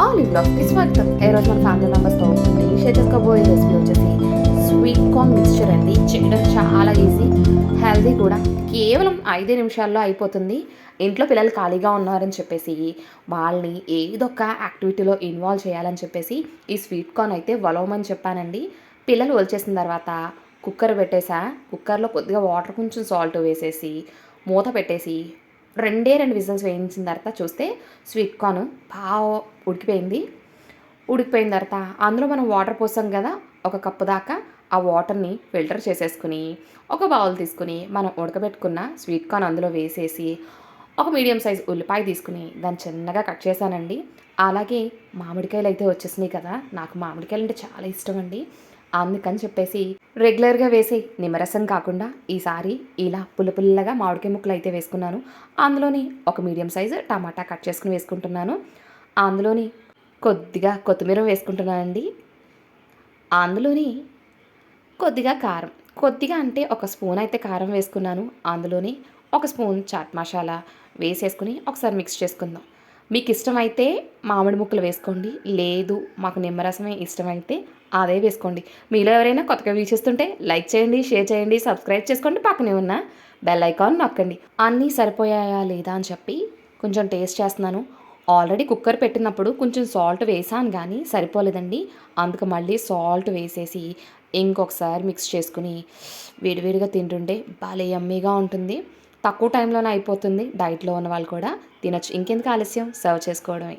Olive బ్లాగ్స్కి స్వాగతం. ఈ రోజు మన ఫ్యామిలీ మెంబర్స్తో షేర్ చేసుకోబోయే రెసిపీ వచ్చేసి స్వీట్ కార్న్ మిక్స్చర్ అండి. చేయడం చాలా ఈజీ హెల్దీ కూడా. కేవలం ఐదే నిమిషాల్లో అయిపోతుంది. ఇంట్లో పిల్లలు ఖాళీగా ఉన్నారని చెప్పేసి వాళ్ళని ఏదొక యాక్టివిటీలో ఇన్వాల్వ్ చేయాలని చెప్పేసి ఈ స్వీట్ కార్న్ అయితే వలవమని చెప్పానండి. పిల్లలు వచ్చేసిన తర్వాత కుక్కర్ పెట్టేసా. కుక్కర్లో కొద్దిగా వాటర్ కొంచెం సాల్ట్ వేసేసి మూత పెట్టేసి రెండే రెండు విజిల్స్ వేయించిన తర్వాత చూస్తే స్వీట్ కార్న్ బాగా ఉడికిపోయింది. ఉడికిపోయిన తర్వాత అందులో మనం వాటర్ పోసాం కదా ఒక కప్పు దాకా ఆ వాటర్ని ఫిల్టర్ చేసేసుకుని ఒక బౌల్ తీసుకుని మనం ఉడకబెట్టుకున్న స్వీట్ కార్న్ అందులో వేసేసి ఒక మీడియం సైజ్ ఉల్లిపాయ తీసుకుని దాన్ని చిన్నగా కట్ చేశానండి. అలాగే మామిడికాయలు అయితే వచ్చేసినాయి కదా నాకు మామిడికాయలు అంటే చాలా ఇష్టం అండి అందుకని చెప్పేసి రెగ్యులర్గా వేసే నిమ్మరసం కాకుండా ఈసారి ఇలా పుల్ల పుల్లగా మామిడికాయ ముక్కలు అయితే వేసుకున్నాను. అందులోని ఒక మీడియం సైజు టమాటా కట్ చేసుకుని వేసుకుంటున్నాను. అందులోని కొద్దిగా కొత్తిమీర వేసుకుంటున్నానండి. అందులోని కొద్దిగా కారం కొద్దిగా అంటే ఒక స్పూన్ అయితే కారం వేసుకున్నాను. అందులోని ఒక స్పూన్ చాట్ మసాలా వేసేసుకుని ఒకసారి మిక్స్ చేసుకుందాం. మీకు ఇష్టమైతే మామిడి ముక్కలు వేసుకోండి. లేదు మాకు నిమ్మరసమే ఇష్టమైతే అదే వేసుకోండి. మీలో ఎవరైనా కొత్తగా వీక్షిస్తుంటే లైక్ చేయండి షేర్ చేయండి సబ్స్క్రైబ్ చేసుకోండి. పక్కనే ఉన్న బెల్ ఐకాన్ నొక్కండి. అన్నీ సరిపోయాయా లేదా అని చెప్పి కొంచెం టేస్ట్ చేస్తున్నాను. ఆల్రెడీ కుక్కర్ పెట్టినప్పుడు కొంచెం సాల్ట్ వేసాను కానీ సరిపోలేదండి. అందుకు మళ్ళీ సాల్ట్ వేసేసి ఇంకొకసారి మిక్స్ చేసుకుని వేడివేడిగా తింటుంటే భలే యమ్మీగా ఉంటుంది. తక్కువ టైంలోనే అయిపోతుంది డైట్లో ఉన్న వాళ్ళు కూడా తినొచ్చు. ఇంకెందుకు ఆలస్యం? సర్వ్ చేసుకోవడమే.